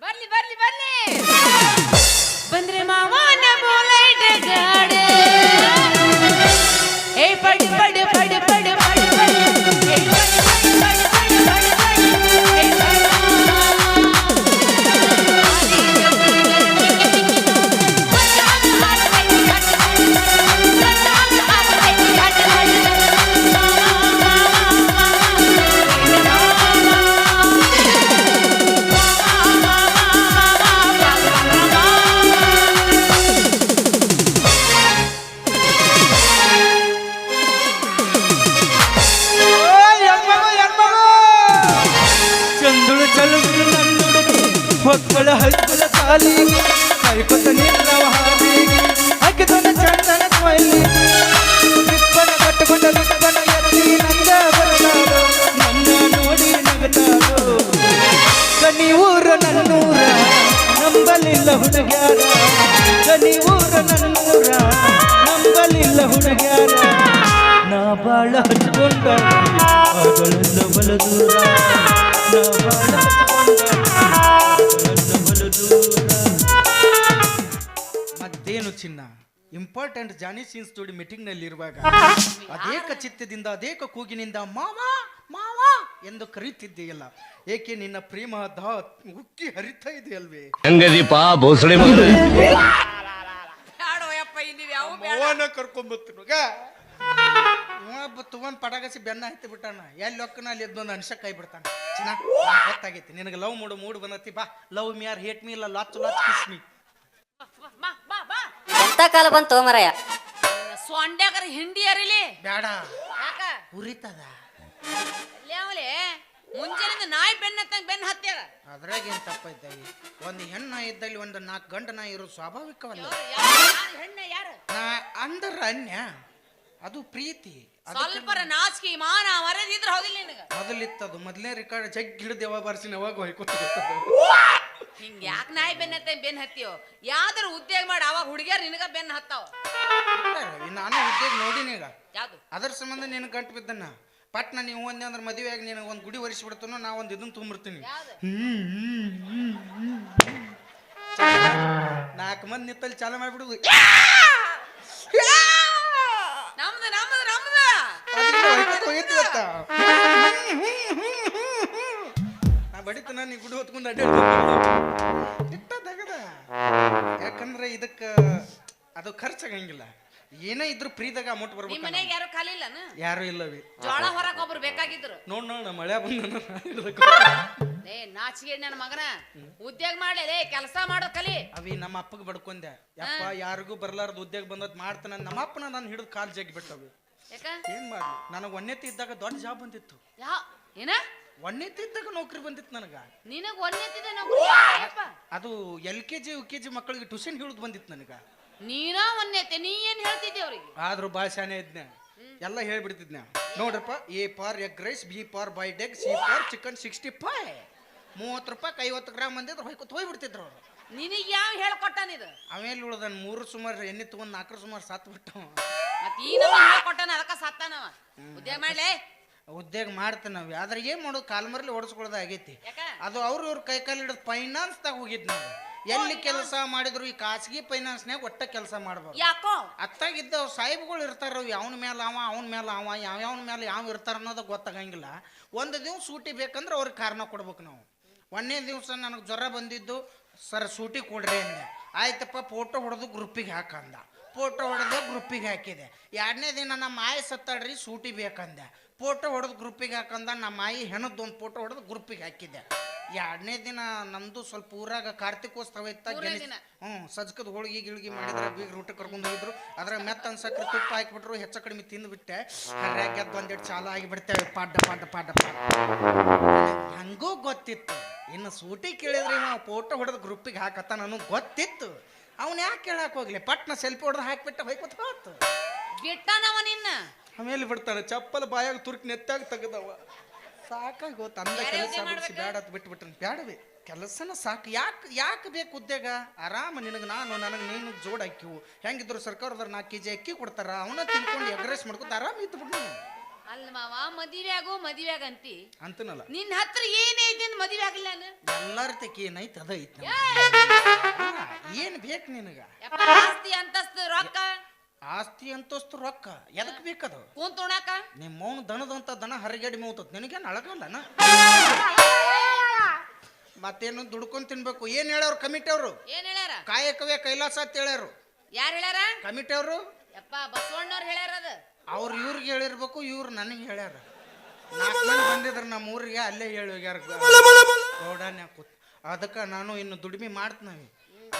ಬರ್ಲಿ ಬರ್ಲಿ ಬರ್ಲಿ. ಬಂದ್ರೆ ಮಾವನ ಕಾಲಿಗೆ ಕೈಕೊತ ನಿಲ್ಲವ ಹಾದಿಗೆ ಚಂದನ ಕೊಯ್ಲಿ. ರಿಪ್ಪನ ಕಟ್ಟುಕೊಂಡ ರಿಪ್ಪನ ಎತ್ತಿ ನಂದ ನೋಡಿ ಊರ ನಂಬಲಿಲ್ಲ ಹುಡುಗ್ಯಾರ. ಕನಿ ಊರ ನಂಬಲಿಲ್ಲ ನಾ ಬಾಳ ಹಚ್ಕೊಂಡ. ಮಗಳಿಂದ ಬಲ ದೂರ. ನಾ ಬಾಳ ಇಂಪಾರ್ಟೆಂಟ್ ಜಾನಿ ಸೀನ್ ಸ್ಟುಡಿಯೋ ಮೀಟಿಂಗ್ನಲ್ಲಿ ಇರುವಾಗ ಅದೇಕ ಚಿತ್ತದಿಂದ ಅದೇಕ ಕೂಗಿನಿಂದ ಮಾವಾ ಮಾವಾ ಎಂದು ಕರೀತಿದ್ದೀಯಲ್ಲ ಏಕೆ ನಿನ್ನ ಪ್ರೇಮ ದಾತ್ ಉಕ್ಕಿ ಹರಿತಾ ಇದೆಯಲ್ವೇ? ಹೆಂಗದೀಪ ಭೋಸಳೆ ಮಗನು ಬ್ಯಾಡೋ ಯಪ್ಪ ಇಲ್ಲಿ ಯಾವ ಬೇಡ. ಅವನ ಕರ್ಕೊಂಬತ್ತಿರುವಾಗ ಒಬ್ಬ ಪಟಾಕಸಿ ಬೆನ್ನ ಹತ್ತಿ ಬಿಟ್ಟಾನ. ಎಲ್ಲಿ ಒಕ್ಕನ ಅಲ್ಲಿ ಎದ್ದು ಅನ್ಸಕ್ ಕೈ ಬಿಡ್ತಾನ ಚಿನ್ನ ಗೊತ್ತಾಗೈತಿ. ನಿನಗೆ ಲವ್ ಮೂಡು ಮೂಡು ಬಂದತಿ ಬಾ. Love me or hate me ಇಲ್ಲ ಲಾಚ್ ಲಾಚ್ ಕಿಸ್ ಮಿ. ಬಾ ಬಾ ಬಾ ಎಂತ ಕಾಲ ಬಂತು ಮರಯ್ಯ ಸೊಂಡ್ಯಾಗರ ಹಿಂಡಿ ಅರಿಲಿ. ಬೇಡ. ಯಾಕ? ಉರಿತದ. ಮುಂಜಾನೆ ಮುಂಜಾನಿಂದ ನಾಯಿ ಬೆನ್ನ ಹತ್ತಂಗ್ ಬೆನ್ನ ಹತ್ಯಾಗ ಅದ್ರಾಗ ಏನ್ ತಪ್ಪೈತಾಗಿ ಒಂದು ಹೆಣ್ಣ ಇದ್ದಲ್ಲಿ ಒಂದು ನಾಲ್ಕು ಗಂಡ ನಾ ಇರೋದು ಸ್ವಾಭಾವಿಕವಲ್ಲ. ಹೆಣ್ಣ ಯಾರು? ಅಂದ್ರ ಅನ್ಯ. ಅದು ಪ್ರೀತಿ. ಸ್ವಲ್ಪರ ನಾಚಿಕೆ ಮಾನ ಮರದಿದ್ರ ಹೌದಿಲ್ಲ ನಿನಗ. ಮೊದಲಿತ್ತದು. ಮೊದಲನೇ ರೆಕಾರ್ಡ್ ಜಗ್ ಹಿಡಿದು ಯಾವಾಗ ಬರ್ಸಿನ ಯಾವಾಗ ಹೊಯ್ಕೊತ ಹಿಂಗ ಯಾಕೆ ನಾಯಿ ಬೆನ್ನ ಬೆನ್ ಹತ್ತಿಯೋ? ಯಾವ್ದಾರ ಉದ್ಯೋಗ ಮಾಡಿ ಅವಾಗ ಹುಡುಗಿಯರ್ ನಿನಗ ಬೆನ್ನ ಹತ್ತಾವ? ನಾನು ಉದ್ಯೋಗ ನೋಡಿನಿ ಈಗ. ಯಾವ್ದು? ಅದರ ಸಂಬಂಧ ನಿನ್ ಗಂಟು ಬಿದ್ದನ್ನ ಪಟ್ನ ನೀವು ಒಂದೇ ಅಂದ್ರೆ ಮದುವೆಯಾಗಿ ನಿನಗೆ ಒಂದು ಗುಡಿ ಒರೆಸಿಬಿಡ್ತಾನೋ ನಾ ಒಂದು ಇದನ್ನ ತುಂಬಿರ್ತೀನಿ ನಾಲ್ಕು ಮಂದಿ ನಿತ್ತಲ್ಲಿ ಚಾಲು ಮಾಡಿಬಿಡುದು. ನಮ್ದು ನಮ್ದು ನಮ್ದು. ನಾ ಗುಡಿ ಹೊತ್ಕೊಂಡು ಇಟ್ಟ ತಗದ ಯಾಕಂದ್ರೆ ಇದಕ್ಕ ಅದು ಖರ್ಚಾಗಂಗಿಲ್ಲ. ಏನೇ ಇದ್ರು ಫ್ರೀದಾಗ ಅಮೌಂಟ್ ನಿಮ್ ಬರ್ಬೇಕು ಮನೆಗೆ ಯಾರು ಖಾಲಿ ಇಲ್ಲನ? ಯಾರು ಇಲ್ಲವಿ ಜೋಳ ಹೊರಕ್ ಒಬ್ರು ಬೇಕಾಗಿದ್ರು. ನೋಡ್ ನೋಡ ಮಳೆ ಬಂದ ಏ ನಾಚಿಗೆ ನನ್ನ ಮಗನ. ಉದ್ಯೋಗ ಮಾಡ್ಲಿ ಕೆಲಸ ಮಾಡೋ ಕಲಿ. ಅವಿ ನಮ್ಮ ಅಪ್ಪಗೆ ಬಡ್ಕೊಂಡೆ. ಯಪ್ಪ ಯಾರಿಗೂ ಬರ್ಲಾರದ ಉದ್ಯೋಗ ಬಂದದ್ ಮಾಡ್ತಾನ ನಮ್ಮ ಅಪ್ಪನ ನಾನು ಹಿಡಿದು ಕಾಲ್ ಜಗ್ಗಿ ಬಿಟ್ಟವಿ. ಯಾಕ? ಏನ್ ಮಾಡ್ಲಿ? ನನಗೆ ಒನ್ನೆತ್ತಿ ಇದ್ದಾಗ ದೊಡ್ಡ ಜಾಬ್ ಬಂದಿತ್ತು. ಯಾ ಏನ? ಒನ್ನೆತ್ತಿ ಇದ್ದಾಗ ನೌಕರಿ ಬಂದಿತ್ತು ನನಗ. ನಿನಗ ಒಂದೆತ್ತಿದೆ ನೌಕರಿ? ಅದು L K G U K G ಮಕ್ಕಳಿಗೆ ಟ್ಯೂಷನ್ ಹಿಡಿದು ಬಂದಿತ್ತು ನನಗ. ನೀನ ಒಂದೆತ್ತೆ ನೀ ಏನ್ ಹೇಳ್ತಿದ್ದೆ ಅವ್ರಿಗೆ? ಆದ್ರೂ ಭಾಷಾನೇ ಇದ್ನ. ಎಲ್ಲ ಹೇಳ್ಬಿಡ್ತಿದ್ನ. ನೋಡ್ರಪ್ಪ A for egg rice B for by ಡೆಗ್ C for chicken sixty five ಮೂವತ್ತು ರೂಪಾಯಿ ಐವತ್ತು ಗ್ರಾಮ್ ಬಂದಿದ್ರು ಹೊಯ್ಕೊತ ಹೋಗ್ಬಿಡ್ತಿದ್ರು ಅವ್ರು. ನಿನಗೆ ಯಾವ ಹೇಳ್ಕೊಟ್ಟಾನಿದು ಆಮೇಲೆ ಉಳ್ದನ್ ಮೂರು ಸುಮಾರು ಎಣ್ಣೆ ತಗೊಂಡ್ ನಾಲ್ಕರ ಸುಮಾರು ಸತ್ತು ಬಿಟ್ಟು ಮತ್ ಈ ಹೇಳ್ಕೊಟ್ಟಾನ ಅದಕ್ಕ ಸತ್ತಾನವ. ಉದ್ಯೋಗ ಮಾಡ್ಲಿ? ಉದ್ಯೋಗ ಮಾಡ್ತ ನಾವು. ಆದ್ರೆ ಏನ್ ಮಾಡೋದು? ಕಾಲ್ಮರ್ಲಿ ಓಡಿಸ್ಕೊಳ್ಳೋದು ಆಗೈತಿ. ಅದು ಅವ್ರು ಇವ್ರ ಕೈ ಕಾಲು ಹಿಡಿದು ಫೈನಾನ್ಸ್ದಾಗ ಹೋಗಿದ್ ನಾವು. ಎಲ್ಲಿ ಕೆಲಸ ಮಾಡಿದ್ರು ಈ ಖಾಸಗಿ ಫೈನಾನ್ಸ್ನ್ಯಾಗ ಒಟ್ಟ ಕೆಲಸ ಮಾಡ್ಬಾರ್ದು. ಯಾಕೋ? ಅತ್ತಾಗಿದ್ದ ಸಾಹೇಬ್ಗಳು ಇರ್ತಾರ ಯಾವನ ಮೇಲೆ ಅವ ಅವನ ಮೇಲೆ ಅವ ಯಾವ್ಯಾವನ ಮೇಲೆ ಯಾವ ಇರ್ತಾರ ಅನ್ನೋದು ಗೊತ್ತಾಗಂಗಿಲ್ಲ. ಒಂದು ದಿವ್ಸ ಸೂಟಿ ಬೇಕಂದ್ರೆ ಅವ್ರಿಗೆ ಕಾರಣ ಕೊಡ್ಬೇಕು ನಾವು. ಒಂದನೇ ದಿವಸ ನನಗೆ ಜ್ವರ ಬಂದಿದ್ದು ಸರ್ ಸೂಟಿ ಕೊಡ್ರಿ ಅಂದೆ. ಆಯ್ತಪ್ಪ ಫೋಟೋ ಹೊಡೆದು ಗ್ರೂಪಿಗೆ ಹಾಕಂದ ಫೋಟೋ ಹೊಡೆದು ಗ್ರೂಪಿಗೆ ಹಾಕಿದೆ. ಎರಡನೇ ದಿನ ನಮ್ಮ ಆಯಿ ಸತ್ತಾಡ್ರಿ ಸೂಟಿ ಬೇಕಂದೆ. ಫೋಟೋ ಹೊಡೆದು ಗ್ರೂಪಿಗೆ ಹಾಕಂದ ನಮ್ಮ ಆಯಿ ಹೆಣದ್ದು ಒಂದು ಫೋಟೋ ಹೊಡೆದು ಗ್ರೂಪಿಗೆ ಹಾಕಿದೆ. ಎರಡನೇ ದಿನ ನಮ್ದು ಸ್ವಲ್ಪ ಊರಾಗ ಕಾರ್ತಿಕೋತ್ಸವ ಇತ್ತ ಹ್ಞೂ ಸಜ್ಕದ ಹೋಳಿಗೆ ಗಿಳ್ಗಿ ಮಾಡಿದ್ರೆ ಬೀಗ ಊಟ ಕರ್ಕೊಂಡು ಹೋಗಿದ್ರು ಅದ್ರ ಮೆತ್ತ ಅನ್ಸಕ್ರೆ ತುಪ್ಪ ಹಾಕಿಬಿಟ್ರು ಹೆಚ್ಚು ಕಡಿಮೆ ತಿಂದ್ಬಿಟ್ಟೆ. ಹರ್ಯಾಗ ಗೆದ್ದು ಒಂದೆರಡು ಚಾಲ ಆಗಿಬಿಡ್ತೇವೆ. ಪಾಡ್ಡ ಪಾಡ್ಡ ಪಾಡ್ಡ ಪಾಡ್ಡ. ಹಂಗೂ ಗೊತ್ತಿತ್ತು. ಇನ್ನು ಸೂಟಿ ಕೇಳಿದ್ರೆ ನಾವು ಫೋಟೋ ಹೊಡೆದು ಗ್ರೂಪಿಗೆ ಹಾಕತ್ತ ನನಗೆ ಗೊತ್ತಿತ್ತು. ಅವನ್ ಯಾಕೆ ಕೇಳಕ್ ಹೋಗ್ಲಿ? ಪಟ್ನ ಸೆಲ್ಫಿ ಹೊಡೆದು ಹಾಕ್ಬಿಟ್ಟು ಹೋಯ್ಕೊತ ಹೋತು ಬಿಟ್ಟಾನವ ನಿನ್ನ. ಆಮೇಲೆ ಬಿಡ್ತಾನೆ ಚಪ್ಪಲ್ ಬಾಯಾಗ ತುರ್ಕಿ ನೆತ್ತಾಗ ತೆಗೆದವ. ಸಾಕಾಗಿ ಹೋತ್ ಅಂದ ಕೆಲಸ ಬಿಡಿಸಿ? ಬೇಡ ಅಂತ ಬಿಟ್ಬಿಟ್ರೆ. ಬೇಡವೇ ಕೆಲಸನ ಸಾಕು. ಯಾಕೆ ಯಾಕೆ ಬೇಕು ಉದ್ಯೋಗ? ಆರಾಮ ನಿನಗೆ ನಾನು ನನಗೆ ನೀನು ಜೋಡ್ ಅಕ್ಕಿವು ಹೆಂಗಿದ್ರು ಸರ್ಕಾರದವ್ರು ನಾಲ್ಕು ಕೆ ಜಿ ಅಕ್ಕಿ ಕೊಡ್ತಾರ. ಅವನ ತಿನ್ಕೊಂಡು ಎಗ್ರೆಸ್ ಮಾಡ್ಕೊತ ಆರಾಮ ಇತ್ತು ಬಿಡು ಅಲ್ಲ ಮಾವ ಮದಿವ್ಯಾಗು ಮದಿವ್ಯಾಗ ಅಂತಿ ಅಂತನಲ್ಲ. ನಿನ್ನ ಹತ್ರ ಏನೈತಿ ಅಂತ ಮದುವೆ ಆಗಲ್ಲ ನಾನು ಎಲ್ಲರ ಏನೈತೆ ಅದ ಐತಿ ಏನು ಬೇಕು ನಿನಗ? ಯಪ್ಪ, ಆಸ್ತಿ ಅಂತಸ್ತು ರೊಕ್ಕ. ಆಸ್ತಿ ಅಂತಸ್ತು ರೊಕ್ಕ ಎದಕ್ ಬೇಕದು? ಕುಂತ್ ಉಣಾಕ ನಿಮ್ಮ ಮೌನ ದನದಂತ ದನ ಹರಿಗಡಿ ಮೇವ್ತದ ನಿನಗೇನು ಅಳಗಲ್ಲನ ಮತ್ತೇನು ದುಡ್ಕೊಂಡ್ ತಿನ್ಬೇಕು? ಏನ್ ಹೇಳೋರು ಕಮಿಟಿ ಅವರು? ಏನ್ ಹೇಳ್ಯಾರ? ಕಾಯಕವೇ ಕೈಲಾಸ ಅಂತ ಹೇಳ್ಯಾರು. ಯಾರು ಹೇಳ್ಯಾರ? ಕಮಿಟಿ ಅವರು? ಯಪ್ಪ ಬಸವಣ್ಣವ್ರು ಹೇಳ್ಯಾರ ಅದ. ಅವ್ರು ಇವ್ರಿಗೆ ಹೇಳಿರ್ಬೇಕು ಇವ್ರು ನನಗೆ ಹೇಳ್ಯಾರ. ನಾಲ್ಕು ಮಂದಿ ಬಂದಿದ್ರು ನಮ್ಮ ಊರಿಗೆ ಅಲ್ಲೇ ಹೇಳಿ ಹೋಗ್ಯಾರ. ಗೌಡನ್ಯಾಗ ಕೂತ್ ಅದಕ್ಕೆ ನಾನು ಇನ್ನು ದುಡಿಮೆ ಮಾಡ್ತೀವಿ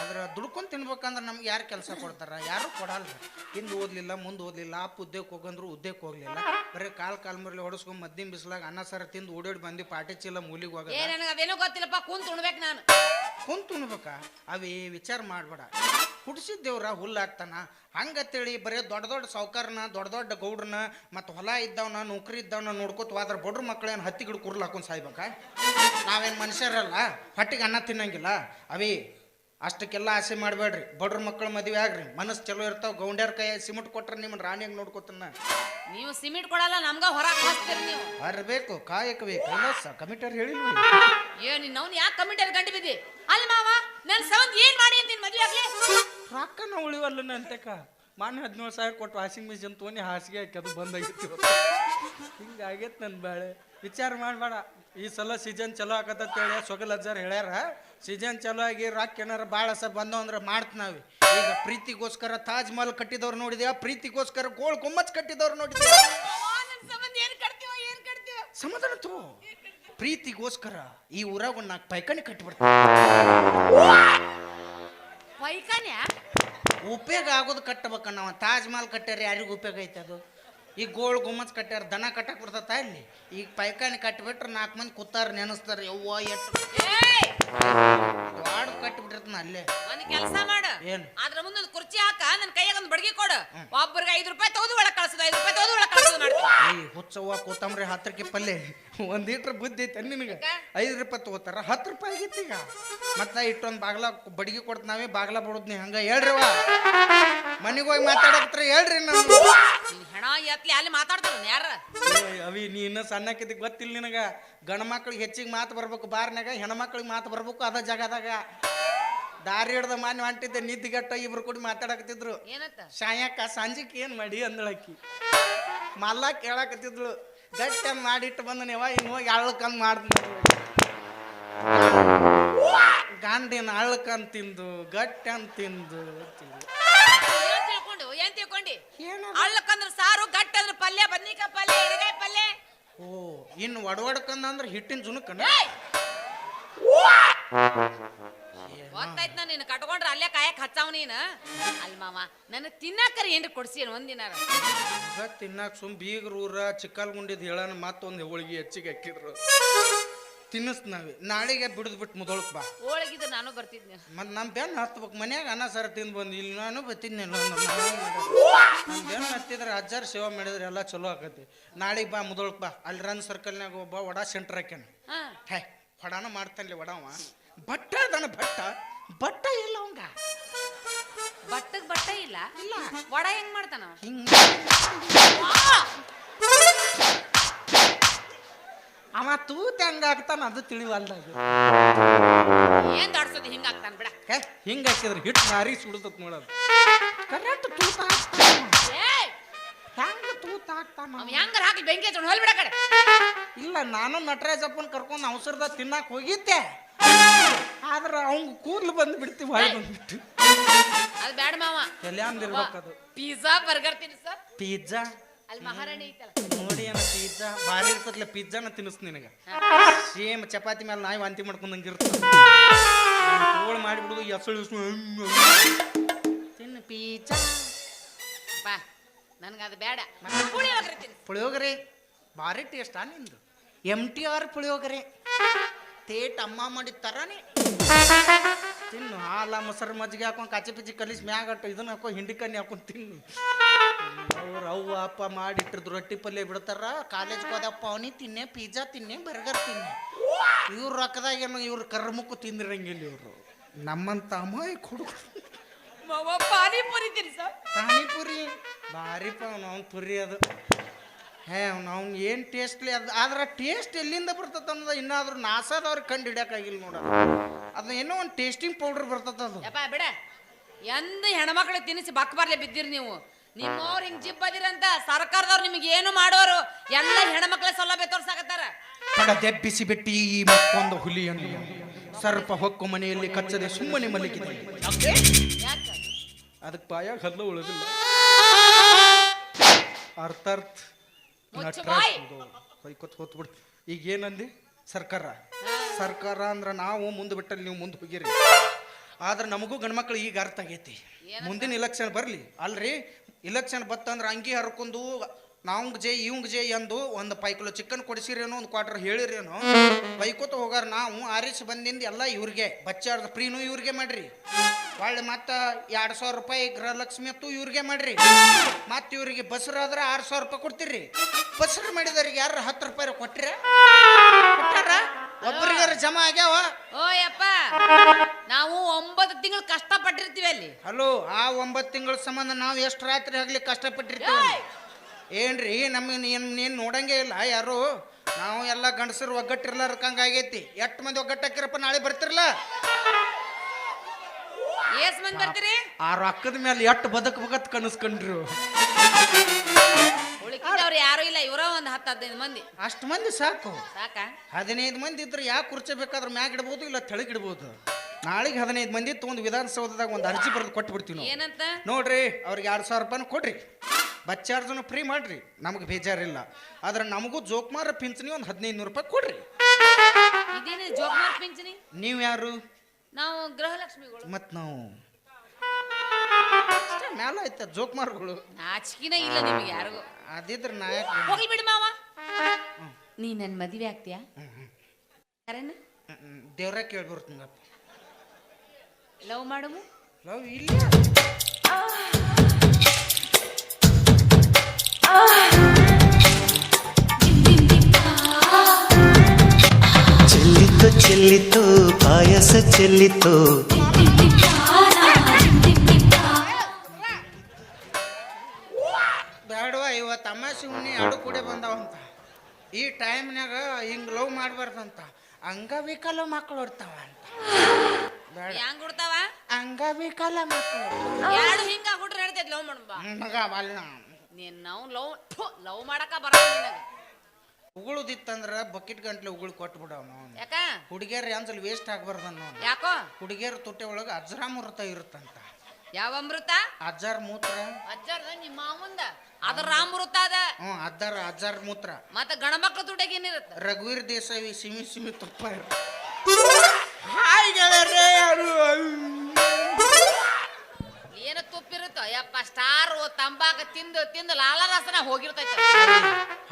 ಆದ್ರೆ ದುಡ್ಕೊಂಡು ತಿನ್ಬೇಕಂದ್ರೆ ನಮ್ಗೆ ಯಾರು ಕೆಲಸ ಕೊಡ್ತಾರ? ಯಾರು ಕೊಡಲ್ಲ ಹಿಂದೆ ಓದ್ಲಿಲ್ಲ ಮುಂದೆ ಓದ್ಲಿಲ್ಲ ಅಪ್ಪ ಉದ್ಯೋಗಕ್ಕೆ ಹೋಗಂದ್ರು ಉದ್ಯೋಗಕ್ಕೆ ಹೋಗ್ಲಿಲ್ಲ. ಬರೀ ಕಾಲ್ ಕಾಲ್ ಮರಲಿ ಹೊಡಿಸ್ಕೊಂಡ್ ಮದ್ದಿನ ಬಿಸಿಲಾಗ ಅನ್ನ ಸರ ತಿಂದು ಓಡೋಡ್ ಬಂದು ಪಾಟಿ ಚೀಲ ಮೂಲಿಗೆ ಹೋಗ ನನಗ ಅದೇನೋ ಗೊತ್ತಿಲ್ಲಪ್ಪ ಕುಂತ್ ಉಣ್ಬೇಕು ನಾನು. ಕುಂತು ಉಣ್ಬೇಕಾ ಅವೇ ವಿಚಾರ ಮಾಡ್ಬೇಡ. ಹುಡ್ಸಿದ್ದೇವ್ರ ಹುಲ್ಲಾಗ್ತಾನ ಹಂಗತ್ತೇಳಿ ಬರೀ ದೊಡ್ಡ ದೊಡ್ಡ ಸಾವ್ಕಾರನ, ದೊಡ್ಡ ದೊಡ್ಡ ಗೌಡ್ರನ್ನ ಮತ್ತು ಹೊಲ ಇದ್ದವನ, ನೌಕರಿ ಇದ್ದವನ ನೋಡ್ಕೋತ ಆದ್ರೆ ಬಡ್ರ ಮಕ್ಕಳೇನು ಹತ್ತಿ ಗಿಡ ಕುರ್ಲಾಕೊಂಡು ಸಾಯ್ಬೇಕ? ನಾವೇನು ಮನುಷ್ಯರಲ್ಲ, ಹೊಟ್ಟಿಗೆ ಅನ್ನ ತಿನ್ನಂಗಿಲ್ಲ? ಅವೇ ಅಷ್ಟಕ್ಕೆಲ್ಲ ಆಸೆ ಮಾಡಬೇಡ್ರಿ. ಬಡ್ರ ಮಕ್ಕಳ ಮದುವೆ ಆಗ್ರಿ. ಮನಸ್ಸು ಚಲೋ ಇರ್ತಾವ. ಗೌಂಡ್ಯಾರ ಕೈ ಸಿಮೆಂಟ್ ಕೊಟ್ರೆ ನಿಮ್ಮ ರಾಣಿಯಾಗ ನೋಡ್ಕೋತನ? ನೀವು ಸಿಮೆಂಟ್ ಕೊಡಲ್ಲ ನಮ್ಗ ಹೊರಗೆ ಹಾಕ್ತೀರಿ ನೀವು. ಬರಬೇಕು ಕಾಯಕಬೇಕು ಕೈಲಾಸ ಕಮಿಟರ್ ಹೇಳಿ ಏ ನೀನು ಅವ್ನು ಯಾಕೆ ಕಮಿಟರ್ ಗಂಡ ಬಿದ್ದಿ? ಅಲ್ಲಿ ಮಾವ ನನ್ನ ಸಂಬಂಧ ಏನ್ ಮಾಡಿ ಅಂತ ಮದುವೆ ಆಗ್ಲಿ? ರೊಕ್ಕನ ಉಳಿವಲ್ಲ ನಂತಕ. ಮಾನ್ಯ ಹದಿನೇಳು ಸಾವಿರ ಕೊಟ್ಟು ವಾಷಿಂಗ್ ಮಿಷಿನ್ ತೋನಿ ಹಾಸಿಗೆ ಹಾಕಿ ಅದು ಬಂದಾಗಿತ್ತು ಹಿಂಗಾಗೈತೆ ನನ್ನ ಬಾಳೆ. ವಿಚಾರ ಮಾಡಬೇಡ. ಈ ಸಲ ಸೀಸನ್ ಚಲೋ ಆಕತ್ತೇಳಿ ಸೊಗಲ್ ಅಜ್ಜಾರ್ ಹೇಳ್ಯಾರ. ಸೀಸನ್ ಚಾಲೂ ಆಗಿ ರಾಕ್ ಏನಾರ ಭಾಳ ಸ ಬಂದವು ಅಂದ್ರೆ ಮಾಡ್ತೀವಿ ಈಗ ಪ್ರೀತಿಗೋಸ್ಕರ ತಾಜ್ ಮಹಲ್ ಕಟ್ಟಿದವ್ರು ನೋಡಿದ್ಯಾ? ಪ್ರೀತಿಗೋಸ್ಕರ ಗೋಳ್ ಗುಮ್ಮಚ್ ಕಟ್ಟಿದವ್ರು ನೋಡಿದ್ಯಾ? ಸಮಾಧಾನ ತೋ ಪ್ರೀತಿಗೋಸ್ಕರ ಈ ಊರಾಗ ಒಂದು ನಾಲ್ಕು ಪೈಕಾನಿ ಕಟ್ಟಿಬಿಡ್ತಾರೆ ಪೈಕಾನ್ಯಾ ಉಪಯೋಗ ಆಗೋದು ಕಟ್ಟಬೇಕ ನಾವು. ತಾಜ್ ಮಹಲ್ ಕಟ್ಟ್ಯಾರ ಯಾರಿಗೂ ಉಪಯೋಗ ಐತೆ ಅದು? ಈಗ ಗೋಳ್ ಗುಮ್ಮಚ್ ಕಟ್ಟ್ಯಾರ ದನ ಕಟ್ಟಕ್ ಬಿಡ್ತಾ ಇಲ್ಲಿ? ಈಗ ಪೈಕಾಣಿ ಕಟ್ಟಿಬಿಟ್ರೆ ನಾಲ್ಕು ಮಂದಿ ಕೂತಾರ ನೆನೆಸ್ತಾರೆ. ಯವ್ವ ಎಷ್ಟು ಏಯ್ ಕಟ್ಟಿ ಕಟ್ಟಿಬಿಟ್ಟಿರ್ತಾನ ಅಲ್ಲೇ. ಒಂದ್ ಕೆಲಸ ಮಾಡು. ಏನು? ಅದ್ರ ಮುಂದೆ ಒಂದು ಕುರ್ಚಿ ಹಾಕ ನನ್ನ ಕೈಯಾಗ ಒಂದು ಬಡಗಿ ಕೊಡು. ಒಬ್ಬರಿಗೆ ಐದು ರೂಪಾಯಿ ತಗೋದು ಒಳ್ಳೆ ಕಳ್ಸೋದು. ಐದು ರೂಪಾಯಿ ತಗೋದು ಒಳಗ್ ಕಳ್ಸೋದು ಮಾಡ್ತೀನಿ. ಈ ಹುಚ್ಚವ್ವ ಕೊತ್ತಂಬರಿ ಹತ್ತರಕ್ಕೆ ಪಲ್ಲೆ. ಒಂದ್ ಲೀಟ್ರ್ ಬುದ್ಧಿ ಐತೆ ನಿನಗೆ. ಐದು ರೂಪಾಯಿ ತಗೋತಾರ? ಹತ್ತು ರೂಪಾಯಿ ಆಗೈತಿ ಈಗ. ಮತ್ತೆ ಇಟ್ಟೊಂದು ಬಾಗ್ಲ ಬಡ್ಗಿ ಕೊಡ್ತ ನಾವೇ ಬಾಗ್ಲ ಬಡೋದ್ ನೀ ಹಂಗ ಹೇಳ್ರಿವ ಮನೆಗೆ ಹೋಗಿ ಮಾತಾಡಕ್ತ್ರ ಹೇಳ್ರಿ ನಾನು ಹೆಣ ಎತ್ಲಿ ಅಲ್ಲಿ ಮಾತಾಡ್ತಾರ ಯಾರ ಏಯ್ ಅವಿ ನೀ ಇನ್ನೂ ಸಣ್ಣಕ್ಕಿದ್ದಕ್ಕೆ ಗೊತ್ತಿಲ್ಲ ನಿನಗ. ಗಂಡ ಮಕ್ಳಿಗೆ ಹೆಚ್ಚಿಗೆ ಮಾತು ಬರ್ಬೇಕು ಬಾರ್ನಾಗ ಹೆಣ್ಮಕ್ಳಿಗೆ ಮಾತು ಬರ್ಬೇಕು ಅದ ಜಾಗದಾಗ. ದಾರಿ ಹಿಡ್ದ ಮಾನ್ಯ ಹೊಂಟಿದ್ದೆ ನಿದ್ದಿಗಟ್ಟ ಇಬ್ರು ಕೂಡಿ ಮಾತಾಡಕತ್ತಿದ್ರು. ಏನತ್ತ? ಶಾಯಕ್ಕ ಸಂಜಿಕ್ ಏನ್ ಮಾಡಿ ಅಂದಳಕ್ಕಿ ಮಲ್ಲ ಕೇಳಕತ್ತಿದ್ಳು. ಗಟ್ಟ ಮಾಡಿಟ್ಟು ಬಂದ ನೀವ ಇನ್ನು ಹೋಗಿ ಅಳ್ಕಂದ್ ಮಾಡ್ತೀನಿ ಗಂಡಿನ ಅಳ್ಕಂದ್ ತಿಂದು ಗಟ್ಟಿ ತಿಂದು. ತಿಳ್ಕೊಂಡು ಏನ್ ತಿಳ್ಕೊಂಡಿ? ಏನದು? ಅಳ್ಳಕ್ಕಂದ್ರ ಸಾರು ಗಟ್ಟ ಅಂದ್ರ ಪಲ್ಯ ಬದ್ನಿಕಾಯಿ ಪಲ್ಯ ಎಡಗಾಯಿ ಪಲ್ಯ. ಓ ಇನ್ನು ಒಡವಡ್ಕಂದ ಅಂದ್ರೆ ಹಿಟ್ಟಿನ ಜುನಕ್ಕ ಏಯ್! ಗೊತ್ತಾಯ್ತು ನಾನು ನಿನ್ನ ಕಟ್ಕೊಂಡ್ರ ಅಲ್ಲೇ ಕಾಯಕ್ ಹಚ್ಚಾವ್ ನೀನು. ಅಲ್ ಮಾವ ನನ್ನ ತಿನ್ನಕರಿ ಏನ್ರಿ ಕೊಡ್ಸಿ ಒಂದಿನಾರ ಈಗ ತಿನ್ನಾಕ ಸುಮ್ ಬೀಗ್ರ ಚಿಕ್ಕಲ್ ಚಿಕ್ಕಲ್ಗುಂಡಿದ್ ಹೇಳನ ಮತ್ತೊಂದು ಹೋಳಿಗೆ ಹೆಚ್ಚಿಗೆ ಹಾಕಿದ್ರು. ತಿನ್ನಿಸ್ನಾವಿ ನಾಳೆಗೆ ಬಿಡದ್ ಬಿಟ್ಟು ಮುದೊಳಕ್ ಬಾ. ಹೋಳಿಗಿದ್ರೆ ನಾನು ಬರ್ತಿದ್ನಿ. ಮತ್ತು ನಮ್ಮ ಬೆನ್ ಹತ್ಬೇಕು. ಮನ್ಯಾಗ ಅನ್ನ ಸರ ತಿಂದು ಬಂದು. ಇಲ್ಲಿ ನಾನು ಬತ್ತಿದ್ನಿ ಬೆನ್ನು ಹತ್ತಿದ್ರೆ ಅಜ್ಜಾರ್ ಸೇವಾ ಮಾಡಿದ್ರೆ ಎಲ್ಲ ಚಲೋ ಆಕತಿ. ನಾಳೆಗೆ ಬಾ ಮುದೊಳಕ್ ಬಾ. ಅಲ್ಲಿ ರನ್ ಸರ್ಕಲ್ನಾಗ ಒಬ್ಬ ವಡ ಸೆಂಟರ್ ಹಾಕ್ಯಾನ. ಹಾ. ವಡಾನ ಮಾಡ್ತಾನಲ್ಲಿ ವಡವ ಬಟ್ಟ ಅದಾನ ಬಟ್ಟ ಬಟ್ಟ ಇಲ್ಲ ಅವಂಗ. ಬಟ್ಟಗ್ ಬಟ್ಟ ಇಲ್ಲ. ಇಲ್ಲ. ವಡ ಹೆಂಗ್ ಮಾಡ್ತಾನ ಹಿಂಗ್! ಅವ ತೂತ ಹೆಂಗಾಗ್ತಾನ ಅದು ತಿಳಿವಲ್ದಾಗ. ಏನ್ ದಾಡ್ಸೋದು ಹಿಂಗಾಗ್ತಾನ ಬಿಡ. ಹೇ ಹಿಂಗ ಹಾಕಿದ್ರೆ ಹಿಟ್ಟು ಮಾರಿ ಸುಡ್ತತ್ ನೋಡೋದು ಕರೆಕ್ಟ್ ತೂತ ಏಯ್! ಹೆಂಗ ತೂತ ಹಾಕ್ತಾನ ಅವ? ಹೆಂಗಾರ ಹಾಕಿ ಬೆಂಕಿ ಹಚ್ಚೋಣ ಹೊಲ್ ಬಿಡ ಕಡೆ. ಇಲ್ಲ ನಾನು ನಟರಾಜಪ್ಪನ ಕರ್ಕೊಂಡು ಅವಸರದ ತಿನ್ನಕ್ ಹೋಗಿದ್ದೆ. ಆದ್ರೆ ಅವಂಗ ಕೂದ್ಲು ಬಂದು ಬಿಡ್ತೀವಿ ಹೊಳೆ ಬಂದ್ಬಿಟ್ಟು. ಅದು ಬ್ಯಾಡ ಮಾವ. ಎಲ್ಲಿ ಅಂದಿರ್ಬೇಕದು ಪಿಜ್ಜಾ ಬರ್ಗರ್ ತಿನ್ಸ. ಪಿಜ್ಜಾ? ಅಲ್ಲಿ ಮಹಾರಾಣಿ ಐತಲ್ಲ. ನೋಡಿ ಏನ ಪಿಜ್ಜಾ ಭಾರಿ ಇರ್ತತ್ಲೆ ಪಿಜ್ಜಾನ ತಿನ್ನಿಸ್ ನಿನಗ. ಸೇಮ್ ಚಪಾತಿ ಮೇಲೆ ನಾಯಿ ವಾಂತಿ ಮಾಡ್ಕೊಂಡಂಗೆ ಇರ್ತದೆ ತೋಳು ಮಾಡಿಬಿಡುದು ಎಸಳು ತಿನ್ನು ಪಿಜ್ಜಾ ಬಾ ನನ್ಗೆ ಅದು ಬೇಡ. ಪುಳಿಯೋಗರೆ ತಿನ್ಸು ಪುಳಿಯೋಗರೆ ಭಾರಿ ಟೇಸ್ಟಾ ನಿಂದು. ಎಂ ಟಿ ಆರ್ ಪುಳಿಯೋಗರೆ. ತೇಟ್ ಅಮ್ಮ ಮಾಡಿದ ಥರನೇ ತಿನ್ನು ಹಾಲ ಮೊಸರು ಮಜ್ಜಿಗೆ ಹಾಕೊಂಡು ಕಾಚಿ ಪಿಚ್ಚಿ ಕಲಿಸಿ ಮ್ಯಾಗ ಅಟ್ಟು ಇದನ್ನ ಹಾಕೋ ಹಿಂಡಿ ಕಣ್ಣಿ ಹಾಕೊಂಡು ತಿನ್ನು. ಅವ್ರು ಅವ್ವ ಅಪ್ಪ ಮಾಡಿಟ್ಟಿದ್ರು ರೊಟ್ಟಿ ಪಲ್ಯ ಬಿಡ್ತಾರ. ಕಾಲೇಜ್ಗೆ ಹೋದಪ್ಪ ಅವನಿ ತಿನ್ನೆ ಪಿಜ್ಜಾ ತಿನ್ನೆ ಬರ್ಗರ್ ತಿನ್ನೆ. ಇವ್ರ ರೊಕ್ಕದಾಗ ಏನು ಇವ್ರು ಕರ್ಮಕ್ಕೂ ತಿಂದಿರಂಗಿಲ್ಲ ಇವರು. ನಮ್ಮಂತ ಅಮಾಯಕ ಕೊಡು. ಮಾವ ಪಾನಿಪುರಿ ತಿನ್ಸ ಪಾನಿಪುರಿ? ಭಾರಿ ಅವ್ನು ಪುರಿ ಅದು. ಹೇ ಅವ್ನ ಏನು ಟೇಸ್ಟ್ಲಿ ಅದು ಆದ್ರೆ ಟೇಸ್ಟ್ ಎಲ್ಲಿಂದ ಬರ್ತದ ಅನ್ನೋದು ಇನ್ನಾದ್ರೂ ನಾಸಾದವ್ರಿಗೆ ಕಂಡು ಹಿಡಿಯೋಕ್ಕಾಗಿಲ್ಲ ನೋಡ. ಅದು ಏನೋ ಒಂದು ಟೇಸ್ಟಿಂಗ್ ಪೌಡರ್ ಬರ್ತದ ಅದು. ಯಪ್ಪ ಬಿಡ. ಎಂದ ಹೆಣ್ಮಕ್ಳಿಗೆ ತಿನ್ನಿಸಿ ಬಕ್ ಬರ್ಲೆ ಬಿದ್ದಿರಿ ನೀವು. ನಿಮ್ಮವ್ರು ಹಿಂಗ್ ಜಿಬ್ಬದಿರಂತ ಸರ್ಕಾರದವ್ರು ನಿಮಗೆ ಏನು ಮಾಡೋರು ಎಲ್ಲ ಹೆಣ್ಮಕ್ಳ ಸೌಲಭ್ಯ ತೋರ್ಸಾಕತ್ತಾರ? ದೆಬ್ಬಿಸಿ ಬಿಟ್ಟಿ ಈ ಮತ್ತೊಂದು ಹುಲಿಯನ್ನು ಸರ್ಪ ಹೊಕ್ಕು ಮನೆಯಲ್ಲಿ ಕಚ್ಚದೆ ಸುಮ್ಮನೆ ಮಲಗಿದೆ. ಯಾಕ? ಅದಕ್ಕೆ ಪಾಯ ಹಲ್ಲ ಉಳಿದಿಲ್ಲ. ಅರ್ಥ ಅರ್ಥ. ಬಾಯ್. ಹೊಯ್ಕೊತ್ ಹೋತ್ಬಿಡು ಈಗ ಏನಂದಿ? ಸರ್ಕಾರ. ಸರ್ಕಾರ ಅಂದ್ರೆ ನಾವು ಮುಂದೆ ಬಿಟ್ಟಲ್ಲಿ ನೀವು ಮುಂದೆ ಹೋಗಿರಿ. ಆದ್ರೆ ನಮಗೂ ಗಂಡ್ಮಕ್ಳು ಈಗ ಅರ್ಥ ಆಗೈತಿ. ಮುಂದಿನ ಇಲೆಕ್ಷನ್ ಬರಲಿ. ಅಲ್ರಿ? ಇಲೆಕ್ಷನ್ ಬತ್ತಂದ್ರೆ ಅಂಗಿ ಹರ್ಕೊಂಡು ನಾವಂಗ್ ಜೈ, ಇವಂಗ್ ಜೈ ಎಂದು ಒಂದು ಪೈ ಚಿಕನ್ ಕೊಡಿಸಿರೇನೋ ಒಂದು ಕ್ವಾರ್ಟರ್ ಹೇಳಿರೇನೋ ಬೈಕೋತ ಹೋಗಾರ ನಾವು ಆರಿಸಿ ಬಂದಿಂದ ಎಲ್ಲ ಇವ್ರಿಗೆ, ಬಚ್ಚಾರ್ದ ಫ್ರೀನು ಇವ್ರಿಗೆ ಮಾಡ್ರಿ. ಒಳ್ಳೆ ಮತ್ತೆ ಎರಡು ಸಾವಿರ ರೂಪಾಯಿ ಗೃಹಲಕ್ಷ್ಮಿ ಅತ್ತು ಇವ್ರಿಗೆ ಮಾಡ್ರಿ. ಮತ್ತೆ ಇವ್ರಿಗೆ ಬಸ್ರಾದ್ರೆ ಆರು ಸಾವಿರ ರೂಪಾಯಿ ಕೊಡ್ತೀರಿ. ಬಸ್ರು ಮಾಡಿದವ್ರಿಗೆ ಯಾರು ಹತ್ತು ರೂಪಾಯಿ ಕೊಟ್ಟಿರ ಕೊಟ್ಟಾರ? ಒಬ್ಬರಿಗಾರ ಜಮಾ ಆಗ್ಯಾವ? ಓ ಯಪ್ಪ ನಾವು ಒಂಬತ್ತು ತಿಂಗಳು ಕಷ್ಟ ಪಟ್ಟಿರ್ತೀವಿ ಅಲ್ಲಿ. ಹಲೋ ಆ ಒಂಬತ್ತು ತಿಂಗಳ ಸಂಬಂಧ ನಾವು ಎಷ್ಟು ರಾತ್ರಿ ಆಗಲಿ ಕಷ್ಟ ಪಟ್ಟಿರ್ತೀವಿ ಏನ್ರಿ ನಮಗೆ ನೀನು ನೀನು ನೋಡಂಗೆ ಇಲ್ಲ ಯಾರು? ನಾವು ಎಲ್ಲ ಗಂಡಸರು ಒಗ್ಗಟ್ಟಿರ್ಲಾರ್ಕಂಗ ಆಗೈತಿ. ಎಷ್ಟು ಮಂದಿ ಒಗ್ಗಟ್ಟಾಕಿರಪ್ಪ ನಾಳೆ ಬರ್ತಿರಲ್ಲ ಎಸ್ ಮಂದಿ ಬರ್ತೀರಿ? ಆ ರೊಕ್ಕದ ಮೇಲೆ ಎಷ್ಟು ಬಗತ್ ಕನಸ್ಕೊಂಡ್ರು. ಅವ್ರು ಯಾರು ಇಲ್ಲ ಇವರ ಒಂದ್ ಹತ್ತು ಹದಿನೈದು ಮಂದಿ. ಅಷ್ಟು ಮಂದಿ ಸಾಕು. ಸಾಕ? ಹದಿನೈದು ಮಂದಿ ಇದ್ರೆ ಯಾಕೆ ಕುರ್ಚಿ ಬೇಕಾದ್ರೆ ಮ್ಯಾಗ ಇಡ್ಬೋದು ಇಲ್ಲ ತೆಳಗಿಡ್ಬೋದು ನಾಳೆಗೆ ಹದಿನೈದು ಮಂದಿ ತೊಗೊಂಡು ವಿಧಾನಸೌಧದಾಗ ಒಂದು ಅರ್ಜಿ ಬರೆದು ಕೊಟ್ಬಿಡ್ತೀವಿ ನಾವು. ಏನಂತ? ನೋಡ್ರಿ ಅವ್ರಿಗೆ ಎರಡು ಸಾವಿರ ರೂಪಾಯಿ ಕೊಡ್ರಿ. ಬಸ್ ಚಾರ್ಜನ್ನು ಫ್ರೀ ಮಾಡ್ರಿ. ನಮಗೆ ಬೇಜಾರಿಲ್ಲ. ಆದ್ರೆ ನಮಗೂ ಜೋಕ್ಮಾರ ಪಿಂಚಣಿ ಒಂದು ಹದಿನೈದು ನೂರು ರೂಪಾಯಿ ಕೊಡ್ರಿ. ಇದೇನು ಜೋಕ್ಮಾರ್ ಪಿಂಚಣಿ? ನೀವು ಯಾರು? ನಾವು ಗೃಹಲಕ್ಷ್ಮಿಗಳು. ಮತ್ತು ನಾವು? ಅಷ್ಟೇ ಮ್ಯಾಲ ಆಯ್ತ ಜೋಕ್ಮಾರ್ಗಳು. ನಾಚಿಕಿನ ಇಲ್ಲ ನಿಮಗೆ ಯಾರಿಗೂ. ಅದಿದ್ರೆ ನಾಯಕ ಹೋಗ್ಲಿ ಬಿಡು ಮಾವ. ನೀ ನನ್ನ ಮದುವೆ ಆಗ್ತೀಯಾ? ಯಾರನ್ನ? ದೇವ್ರ ಕೇಳ್ಬರ್ತೀನಪ್ಪ ಲವ್ ಮಾಡಮು ಲವ್ ಇಲ್ಲ. ಚೆಲ್ಲಿತು ಚೆಲ್ಲಿತು ಪಾಯಸ ಚೆಲ್ಲಿತು. ಬೇಡವಾ ಇವತ್ತು ಅಮಾಸಿ ಹುಣ್ಣಿ ಎರಡು ಕೂಡೆ ಬಂದಾವಂತ. ಈ ಟೈಮ್ನಾಗ ಹಿಂಗೆ ಲವ್ ಮಾಡಬಾರ್ದಂತ. ಅಂಗವಿಕಲ ಮಕ್ಕಳು ಇರ್ತಾವ ಅಂತ. ಹೆಂಗ್ ಕೊಡ್ತಾವ ಅಂಗವಿಕಲ ಮಕ್ಕಳು. ಎರಡು ಹಿಂಗ ಹುಡ್ರು ಹೇಳ್ತೈತಿ ಲವ್ ಮಾಡಂಬ. ಮಗ ಬಲ್ಲ ನೀನ್ ನಾವು ಲವ್ ಲವ್ ಮಾಡಕ ಬರಲ್ಲ ನಿನಗ. ಉಗುಳುದಿತ್ತಂದ್ರ ಬಕೆಟ್ ಗಂಟ್ಲೆ ಉಗುಳು ಕೊಟ್ಟು ಬಿಡವ ಯಾಕ? ಹುಡುಗಿಯರ್ ಯಾಂಜಲ್ ವೇಸ್ಟ್ ಆಗ್ಬಾರ್ದ ಯಾಕೋ? ಹುಡುಗಿಯರ್ ತುಟ್ಟೆ ಒಳಗೆ ಅಜರಾಮೃತ ಇರುತ್ತಂತ. ಯಾವ ಅಮೃತ? ಅಜ್ಜಾರ್ ಮೂತ್ರ. ಅಜ್ಜಾರ್ದ ನಿಮ್ಮ ಮಾವಂದ? ಅದ ರಾಮೃತ ಅದ. ಹ್ಮ್ ಅದರ ಅಜ್ಜಾರ್ ಮೂತ್ರ. ಮತ್ತ ಗಣಮಕ್ಳ ದುಡ್ಡಾಗ ಏನಿರುತ್ತೆ? ರಘುವೀರ್ ದೇಸಾಯಿ ಸಿಮಿ ಸಿಮಿ ತುಪ್ಪ ಇರ ಹಾಯ್ ಗೆಳೆಯರೇ ಯಾರು ಏನ ತುಪ್ಪಿರುತ್ತ? ಯಪ್ಪ ಸ್ಟಾರ್ ತಂಬಾಕ ತಿಂದು ತಿಂದು ಲಾಲಾರಸನ ಹೋಗಿರ್ತೈತೆ.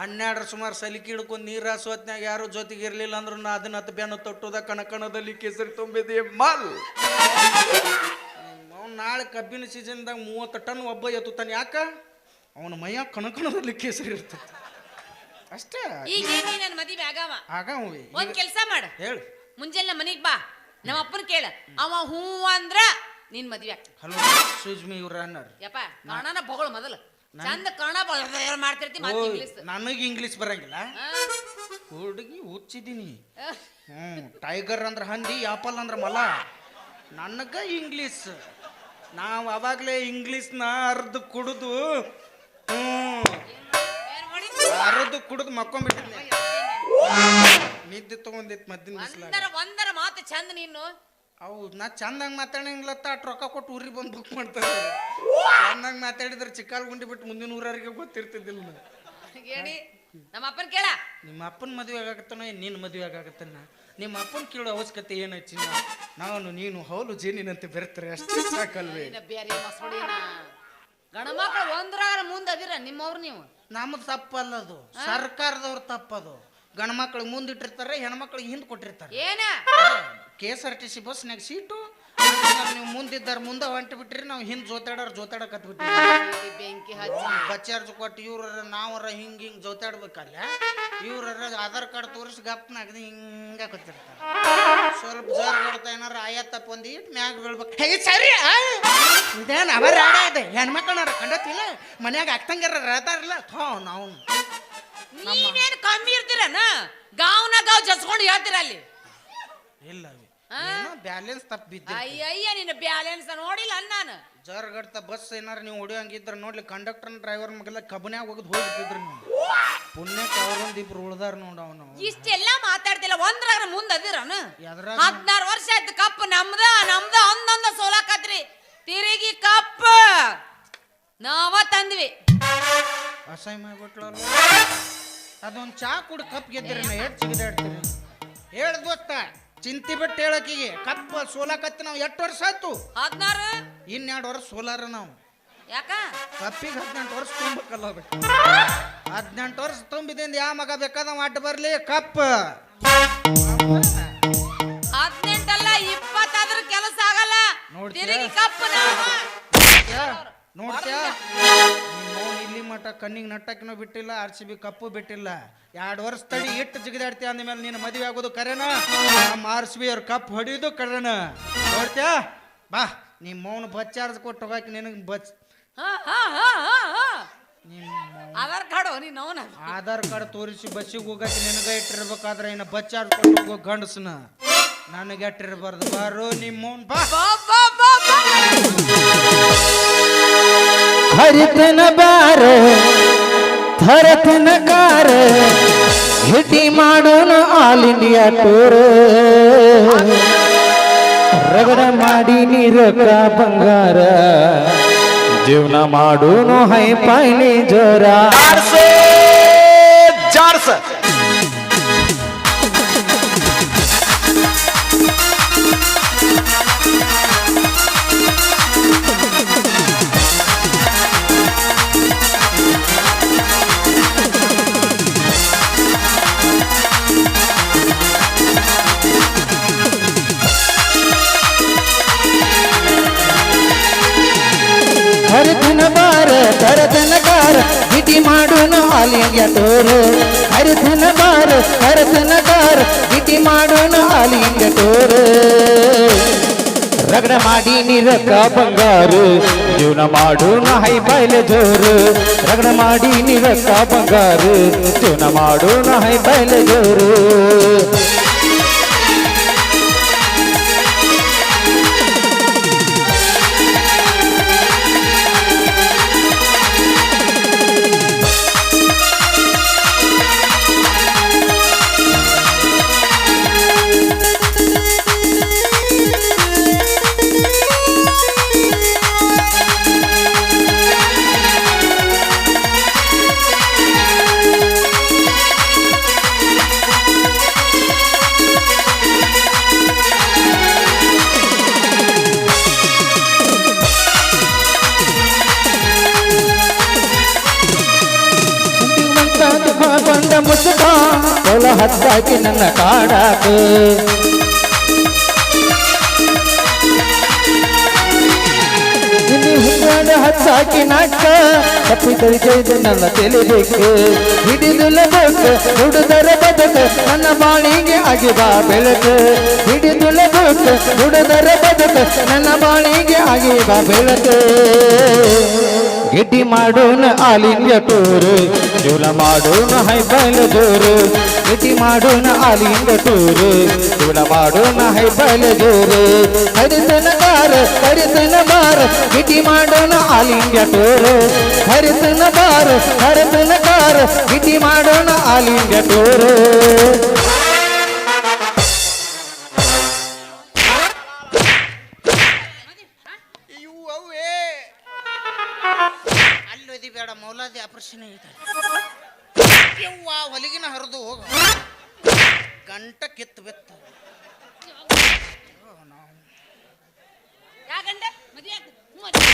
ಹನ್ನೆರಡು ಸುಮಾರು ಸಲಿಕೆ ಹಿಡ್ಕೊಂಡು ನೀರು ಹಾಸುವತ್ನಾಗ ಯಾರು ಜೊತೆಗೆ ಇರ್ಲಿಲ್ಲ ಅಂದ್ರೆ ನಾ ಅದನ್ನ ಹತ್ತು ಬೆನ್ನು ತೊಟ್ಟುದ ಕಣಕಣದಲ್ಲಿ ಕೇಸರಿ ತುಂಬಿದೆ ಮಾಲ್. ಅವ್ನು ನಾಳೆ ಕಬ್ಬಿನ ಸೀಸನ್ದಾಗ ಮೂವತ್ತು ಟನ್ ಒಬ್ಬ ಎತ್ತುತ್ತಾನೆ. ಯಾಕ? ಅವನ ಮೈಯ ಕಣಕಣದಲ್ಲಿ ಕೇಸರಿ ಇರ್ತದೆ ಅಷ್ಟೇ. ಈಗ ನನ್ನ ಮದುವೆ ಆಗವ? ಆಗ ಕೆಲಸ ಕೆಲ್ಸ ಮಾಡ. ಹೇಳು. ಮುಂಜಾನೆ ಮನೆಗೆ ಬಾ. ನಮ್ಮ ಅಪ್ಪನ ಕೇಳ. ಅವ ಹೂ ಅಂದ್ರ ನಿನ್ ಮದ್ವೆ ಆಗ್ತದೆ. ಹಲೋ ಸುಜ್ಮಿ ಇವ್ರ ಅನ್ನಾರ ಯಪ್ಪ ಕನ್ನಡನ ಬಗಳು ಮೊದಲು. ಚಂದ ಕನ್ನಡ ಬಳ ಮಾಡ್ತಿರ್ತಿ ಮತ್ತೆ ಇಂಗ್ಲಿಷ್ ನನಗೆ ಇಂಗ್ಲೀಷ್ ಬರಂಗಿಲ್ಲ. ಹುಡುಗಿ ಹುಚ್ಚಿದ್ದೀನಿ ಹ್ಞೂ ಟೈಗರ್ ಅಂದ್ರೆ ಹಂದಿ ಆಪಲ್ ಅಂದ್ರೆ ಮಲ. ನನಗ ಇಂಗ್ಲಿಷ್ ನಾವು ಅವಾಗಲೇ ಇಂಗ್ಲೀಷ್ನ ಅರ್ಧ ಕುಡಿದು ಹ್ಞೂ ಅರ್ಧ ಕುಡಿದು ಮಕ್ಕೊಂಬಿಟ್ಟಿದ್ದೆ ನಿದ್ದೆ ತಗೊಂಡಿತ್ತು ಮದ್ದಿನ ಬಿಸಿಲಾಗ. ಒಂದರ ಒಂದರ ಮಾತು ಚಂದ ನೀನು. ಹೌದು ನಾ ಚಂದಂಗ್ ಮಾತಾಡಂಗಿಲ್ಲತ್ತ ಅಟ್ ರೊಕ್ಕ ಕೊಟ್ಟು ಊರಿಗೆ ಬಂದು ಬುಕ್ ಮಾಡ್ತಾರೆ. ಚಂದಂಗ್ ಮಾತಾಡಿದ್ರೆ ಚಿಕ್ಕಾಲ್ ಗುಂಡಿ ಬಿಟ್ಟು ಮುಂದಿನ ಊರವರಿಗೆ ಗೊತ್ತಿರ್ತಿದ್ದಿಲ್ಲ ನಾನು. ಹೇಳಿ ನಮ್ಮ ಅಪ್ಪನ ಕೇಳ. ನಿಮ್ಮ ಅಪ್ಪನ ಮದುವೆ ಆಗಾಕತ್ತಾನೋ ನಿನ್ನ ಮದುವೆ ಆಗಾಕತ್ತಾನ ನಿಮ್ಮ ಅಪ್ಪನ ಕೇಳೋ ಅವಶ್ಯಕತೆ ಏನೈತಿ ನಾನು ನೀನು ಹೌಲು ಜೇನಿನಂತೆ ಬೆರ್ತಾರೆ ಅಷ್ಟೇ ಸಾಕಲ್ವೇ. ಇನ್ನ ಬೇರೆ ಮಸಡಿನ ಗಣಮಕ್ಳು ಒಂದ್ರಾಗ ಮುಂದೆ ಅದಿರ ನಿಮ್ಮವ್ರು ನೀವು. ನಮ್ದು ತಪ್ಪಲ್ಲದು. ಸರ್ಕಾರದವ್ರು ತಪ್ಪದು. ಗಂಡು ಮಕ್ಳಿಗೆ ಮುಂದಿಟ್ಟಿರ್ತಾರೆ ಹೆಣ್ಮಕ್ಳಿಗೆ ಹಿಂದೆ ಕೊಟ್ಟಿರ್ತಾರೆ. ಏನ? K S R T C ಬಸ್ನಾಗ seat ನೀವು ಮುಂದಿದ್ದಾರ ಮುಂದೆ ಹೊಂಟಿ ಬಿಟ್ರಿ ನಾವು ಹಿಂದೆ ಜೋತಾಡೋರು ಜೋತಾಡಕತ್ ಬಿಟ್ರಿ ಬೆಂಕಿ ಹಚ್ಚಿ. ಬಚ್ಚಾರ್ಜ್ ಕೊಟ್ಟು ಇವ್ರ ನಾವರ ಹಿಂಗ್ ಹಿಂಗ್ ಜೋತಾಡ್ಬೇಕಲ್ಲ ಇವ್ರ ಆಧಾರ್ ಕಾರ್ಡ್ ತೋರಿಸಿ ಗಪ್ನಾಗದ ಹಿಂಗ ಕೂತಿರ್ತಾರೆ ಸ್ವಲ್ಪ ಜೋರ್ ಕೊಡ್ತಾ ಏನಾರ ತಪ್ಪ ಒಂದು ಇಟ್ಟು ಮ್ಯಾಗ ಬೀಳ್ಬೇಕು. ಹೇ ಸರಿ ಇದೇನು ಅವರ ಆಡ ಇದೆ ಹೆಣ್ಮಕ್ಳನ್ನಾರ ಕಂಡತಿಲ್ಲ? ಮನ್ಯಾಗ ಅಕ್ಕಂಗಾರ ರತಾರಲ್ಲ ಥೋ ನಾವು ನೀವೇನು ಕಮ್ಮಿ ಇರ್ತೀರನ? ಗಾವ್ನ ಗಾವ್ ಜಸ್ಕೊಂಡು ಹೇಳ್ತೀರ ಅಲ್ಲಿ? ಇಲ್ಲ? ಬ್ಯಾಲೆನ್ಸ್ ತಪ್ಪು ಅಯ್ಯ ಅಯ್ಯಯ್ಯ ನಿನ್ನ ಬ್ಯಾಲೆನ್ಸ್ ನೋಡಿಲ್ಲ ನಾನು. ಜರ್ಗಡ್ತ ಬಸ್ ಏನಾರ ನೀವು ಹೊಡಿಯೋಂಗಿದ್ರ ನೋಡ್ಲಿ ಕಂಡಕ್ಟರ್ ಡ್ರೈವರ್ ಮಗೆಲ್ಲ ಕಬನ್ಯಾಗ ಹೋಗಿದ್ ಹೋಗ್ಬಿಟ್ಟಿದ್ರು ನೀವು ಪುಣ್ಯಕ್ಕೆ ಅವರೊಂದು ಇಬ್ರು ಉಳ್ದಾರ ನೋಡ ಅವನು. ಇಷ್ಟೆಲ್ಲ ಮಾತಾಡ್ತಿಲ್ಲ ಒಂದ್ರಾಗ ಮುಂದೆ ಅದಿರನ? ಹದಿನಾರು ವರ್ಷ ಆಯ್ತು ಕಪ್ ನಮ್ದ ನಮ್ದ ಒಂದೊಂದ ಸೋಲಾಕತ್ರಿ. ತಿರುಗಿ ಕಪ್. ನಾವ ತಂದ್ವಿ. ಅಸಹ್ಯ ಮಾಡ್ಬಿಟ್ಲಲ್ಲ. ಅದೊಂದ್ ಚಾ ಕುಡ್ ಕಪ್ ಗೆದ್ದಿರಿ ನಾ ಎಷ್ಟು ಚಿಗಿದಾಡ್ತೀರಿ ಹೇಳ್ ಗೊತ್ತಾ ಚಿಂತಿ ಬಿಟ್ಟು ಹೇಳಕಿಗೆ ಕಪ್ ಸೋಲಾಕತ್ತಿ ನಾವು ಎಷ್ಟು ವರ್ಷ ಆಯ್ತು? ಹದಿನಾರು. ಇನ್ನೆರಡು ವರ್ಷ ಸೋಲಾರ ನಾವು. ಯಾಕ? ಕಪ್ಪಿಗೆ ಹದಿನೆಂಟು ವರ್ಷ ತುಂಬಕಲ್ಲ ಹದಿನೆಂಟು ವರ್ಷ ತುಂಬಿದಿಂದ ಯಾವ ಮಗ ಬೇಕಾದ ಅಡ್ಡ ಬರ್ಲಿ? ಕಪ್ ಹದಿನೆಂಟಲ್ಲ ಇಪ್ಪತ್ತಾದ್ರೂ ಕೆಲಸ ಆಗಲ್ಲ. ನೋಡ್ತೀರಿ ತಿರುಗಿ ನಾವು. ನಾವ ನೋಡ್ತ್ಯಾ? ನೋಡ್ ಇಲ್ಲಿ ಮಠ ಕಣ್ಣಿಗೆ ನಟ್ಟಕ್ಕೂ ಬಿಟ್ಟಿಲ್ಲ ಆರ್ ಸಿ ಬಿ ಕಪ್ಪು ಬಿಟ್ಟಿಲ್ಲ. ಎರಡು ವರ್ಷ ತಡಿ ಇಟ್ಟು ಜಿಗಿದಾಡ್ತೀಯ ಅಂದಮೇಲೆ ನೀನು ಮದುವೆ ಆಗೋದು ಕರೆನ? ನಮ್ಮ ಆರ್ ಸಿ ಬಿ ಅವ್ರ ಕಪ್ ಹೊಡಿಯೋದು ಕರೆನ? ನೋಡ್ತ್ಯಾ? ಬಾ ನಿಮ್ಮ ಮೌನ ಬಚ್ಚಾರ್ಜ್ ಕೊಟ್ಟು ಹೋಗಕ್ಕೆ ನಿನಗೆ ಬಚ್ ಆಧಾರ್ ಕಾರ್ಡ್ ನೀನು ಅವನ? ಆಧಾರ್ ಕಾರ್ಡ್ ತೋರಿಸಿ ಬಸ್ಸಿಗೆ ಹೋಗಕ್ಕೆ ನಿನಗೆ ಇಟ್ಟಿರ್ಬೇಕಾದ್ರೆ ಇನ್ನು ಬಚ್ಚಾರ್ಜ್ ಕೊಟ್ಟು ಹೋಗೋ ಗಂಡಸನ. ನನಗೆ ಎಟ್ಟಿರ್ಬಾರ್ದು. ಬಾರು ನಿಮ್ಮ ಮೌನ್ ಬಾ ಬಾ ಬಾ ಬಾ. ಹರಿತನ ಬಾರ ಹರತನ ಕಾರ. ಹಿಟಿ ಮಾಡೋಣ ಆಲ್ ಇಂಡಿಯಾ ಟೂರ್. ರಗಡ ಮಾಡಿ ನೀರಕ ಬಂಗಾರ. ಜೀವನ ಮಾಡೋನು ಹೈ ಪೈನಿ ಜೋರ. ಜಾರ್ಸ. ಟೂರ್ ಹರಿತನ ಬಾರ ಥರತನ ಬಾರ ಇತಿ ಮಾಡೋಣ ಇಂಡಿಯಾ ಟೂರ್ ರಗಡ ಮಾಡಿ ನಿರಕ ಬಂಗಾರು, ಜೀವನ ಮಾಡೋಣ ಹೈ ಬಯಲ ಜೋರು. ರಗಡ ಮಾಡಿ ನಿರಕ ಬಂಗಾರು, ಜೀವನ ಮಾಡೋಣ ಹೈ ಬಯಲ ಜೋರು. ಹತ್ತಾಕಿ ನನ್ನ ಕಾಡಾಕ. ಹಚ್ಚಾಕಿ ನಾಟ್ಕ ತಪ್ಪಿ ಜೈದು ನನ್ನ ತಿಳಿಬೇಕು ಹಿಡಿದುಲಬೇಕು ಹುಡುದರ ಬದುಕ, ನನ್ನ ಬಾಳಿಗೆ ಆಗಿದ ಬೆಳಕು. ಹಿಡಿದುಲಬೇಕು ಹುಡುದರ ಬದುಕ, ನನ್ನ ಬಾಳಿಗೆ ಆಗಿದ ಬೆಳಕು. ಗಿಡ್ಡಿ ಮಾಡೋಣ ಆಲಿಂಗ ತೋರು ಜೂಲ ಮಾಡೋಣ ಹೈಬಲ್ ಬೈಲ ಜೋರು ಗಿಡ್ಡಿ ಮಾಡೋಣ ಇಂಡಿಯಾ ಟೂರು ಜೂಲ ಮಾಡೋಣ ಹೈಬಲ ಜೋರು ಹರಿತನ ಬಾರ ಹರಿತನ ಬಾರ ಗಿಡ್ಡಿ ಮಾಡೋಣ ಇಂಡಿಯಾ ಟೂರು ಹರಿತನ ಬಾರ ಹರಿತನ ಕಾರ ಗಿಡ್ಡಿ ಮಾಡೋಣ ಇಂಡಿಯಾ ಟೂರು ಅಲ್ಲೋದಿ ಬೇಡ, ಮೌಲಾದಿ ಆಪರೇಷನ್ ಐತೆ ಯವ್ವ ಹೊಲಿಗಿನ ಹರಿದು ಹೋಗ. ಗಂಟ ಕಿತ್ತು ಬೆತ್ತ. ಯಾಕಂಡೆ ಮದ್ವೆ ಆಗ್ತದೆ. ಹ್ಞೂ ಅಜ್ಜಿ.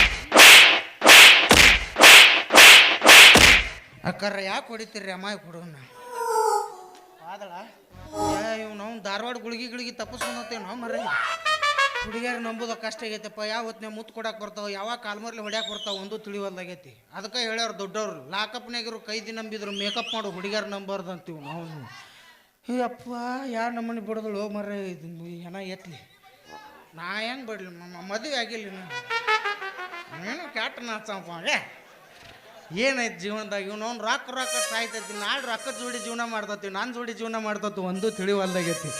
ಅಕ್ಕಾರ ಯಾಕೆ ಹೊಡಿತೀರಿ ಅಮ್ಮಾಯಿ ಕೊಡೋಣ ಆದಳ ಇವ್ ನಾವು ಧಾರವಾಡ ಗುಳಿಗೆ ಗುಳಿಗೆ ತಪ್ಪಿಸ್ಕೊಂಡತ್ತೇವ್ ನಾವು ಮರ ಹುಡುಗಿಯರು ನಂಬುದ ಕಷ್ಟ ಆಗೈತಪ್ಪ, ಯಾವ ಹೊತ್ತಿನ ಮುತ್ತು ಕೊಡಕ್ಕೆ ಬರ್ತಾವೆ ಯಾವಾಗ ಕಾಲ್ಮರ್ಲಿ ಹೊಡ್ಯಾಕೆ ಬರ್ತಾವೆ ಒಂದು ತಿಳಿವಲ್ದಾಗೈತಿ. ಅದಕ್ಕೆ ಹೇಳ್ಯಾರ ದೊಡ್ಡವ್ರು ಲಾಕಪ್ನಾಗಿರು ಕೈದಿ ನಂಬಿದ್ರು, ಮೇಕಪ್ ಮಾಡು ಹುಡುಗಿಯರು ನಂಬಾರ್ದು ಅಂತೀವಿ ನಾವು. ಏ ಅಪ್ಪ ಯಾರು ನಮ್ಮನೆ ಬಿಡೋದಳು ಮರ ಇದು ಏನ ಎತ್ಲಿ. ನಾ ಏನು ಬಿಡಲಿ ಮದುವೆ ಆಗಿಲ್ಲ ನಾನು ಏನು ಕ್ಯಾಟ್ ನಾಚಪ್ಪ ಏ ಜೀವನದಾಗ? ಇವ್ನು ಅವ್ನು ರೊಕ್ಕ ರೊಕ್ಕ ಸಾಯ್ತೈತಿ, ನಾಳೆ ರೊಕ್ಕ ಜೋಡಿ ಜೀವನ ಮಾಡ್ತತಿ, ನಾನು ಜೋಡಿ ಜೀವನ ಮಾಡ್ತತಿ ಒಂದು ತಿಳಿವಲ್ದಾಗೈತಿ.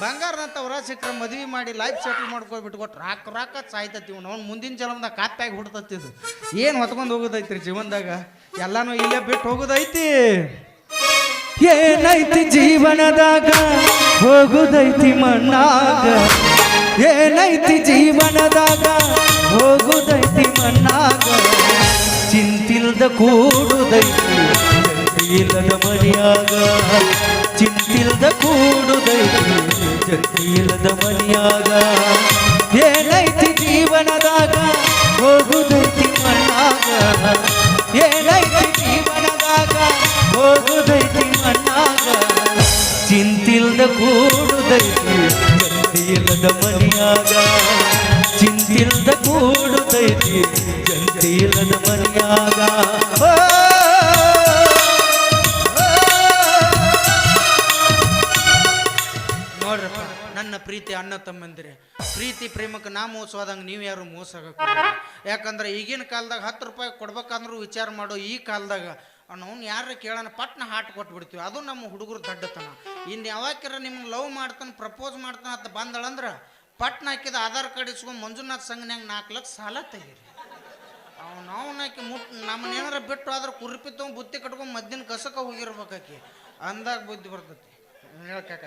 ಬಂಗಾರನಂತ ಹೊರ ಸಿಕ್ಕರೆ ಮದುವೆ ಮಾಡಿ ಲೈಫ್ ಸೆಟಲ್ ಮಾಡ್ಕೊಬಿಟ್ಟು ಕೊಟ್ಟು ರೊಕ್ಕ ರೊಕ್ಕ ಸಾಯ್ತತಿ ಇವ್ನವ್ನು ಮುಂದಿನ ಜನ್ಮದಾಗ ಕಾಪ್ಯಾಗಿ ಇದು. ಏನು ಹೊತ್ಕೊಂಡು ಹೋಗೋದೈತ್ರಿ ಜೀವನದಾಗ? ಎಲ್ಲಾನು ಇಲ್ಲೇ ಬಿಟ್ಟು ಹೋಗೋದೈತಿ. ಏನೈತಿ ಜೀವನದಾಗ? ಹೋಗುದೈತಿ ಮಣ್ಣಾಗ. ಏನೈತಿ ಜೀವನದಾಗ? ಹೋಗುದೈತಿ ಮಣ್ಣಾಗ. ಚಿಂತಿಲ್ದ ಕೂಡುದೈತಿ ಜಂತಿಲ್ಲದ ಮನೆಯಾಗ ಚಿಂತಿಲ್ದ ಕೂಡುದೈತಿ ಜಂತಿಲ್ಲದ ಮನೆಯಾಗ ಏನೈತಿ ಜೀವನದಾಗ ಹೋಗುದೈತಿ ಮಣ್ಣಾಗ ಏನೈತಿ ಜೀವನದಾಗ ಹೋಗುದೈತಿ ಮಣ್ಣಾಗ ಚಿಂತಿಲ್ದ ಕೂಡುದೈತಿ ಜಂತಿಲ್ಲದ ಮನೆಯಾಗ ಕೂಡುದೈತಿ ಜಂತಿಲ್ಲದ ಮನೆಯಾಗ. ನೋಡ್ರಪ್ಪ, ನನ್ನ ಪ್ರೀತಿ ಅಣ್ಣ ತಮ್ಮಂದಿರೆ. ಪ್ರೀತಿ ಪ್ರೇಮಕ್ಕೆ ನಾ ಮೋಸವಾದಂಗೆ ನೀವು ಯಾರು ಮೋಸ ಆಗಕ್ಕೆ ಯಾಕಂದ್ರೆ ಈಗಿನ ಕಾಲದಾಗ ಹತ್ತು ರೂಪಾಯಿ ಕೊಡ್ಬೇಕಂದ್ರೂ ವಿಚಾರ ಮಾಡೋ ಈ ಕಾಲದಾಗ ಅವ್ನು ಯಾರ ಕೇಳೋಣ ಪಟ್ನ ಹಾಟ್ ಕೊಟ್ಬಿಡ್ತೀವಿ. ಅದು ನಮ್ಮ ಹುಡುಗರು ದಡ್ಡತನ. ಇನ್ನು ಯಾವಾಗ ನಿಮ್ಗೆ ಲವ್ ಮಾಡ್ತಾನೆ, ಪ್ರಪೋಸ್ ಮಾಡ್ತಾನೆ ಅಂತ ಬಂದಳಂದ್ರೆ ಪಟ್ನ ಹಾಕಿದ ಆಧಾರ್ ಕಾರ್ಡ್ ಇಸ್ಕೊಂಡು ಮಂಜುನಾಥ್ ಸಂಘನ್ಯಾಗ ನಾಲ್ಕು ಲಕ್ಷ ಸಾಲ ತೆಗೀರಿ. ಅವ್ನು ಅವನಾಕಿ ಮುಟ್ ನಮ್ಮನ್ನೇನಾರ ಬಿಟ್ಟು ಆದ್ರೆ ಕುರಿಪಿ ತೊಗೊಂಡು ಬುತ್ತಿ ಕಟ್ಕೊಂಡು ಮದ್ದಿನ ಕಸಕ್ಕೆ ಹೋಗಿರ್ಬೇಕಾಕಿ ಅಂದಾಗ ಬುದ್ಧಿ ಬರ್ತೈತಿ. ಹೇಳ್ಕಾಕ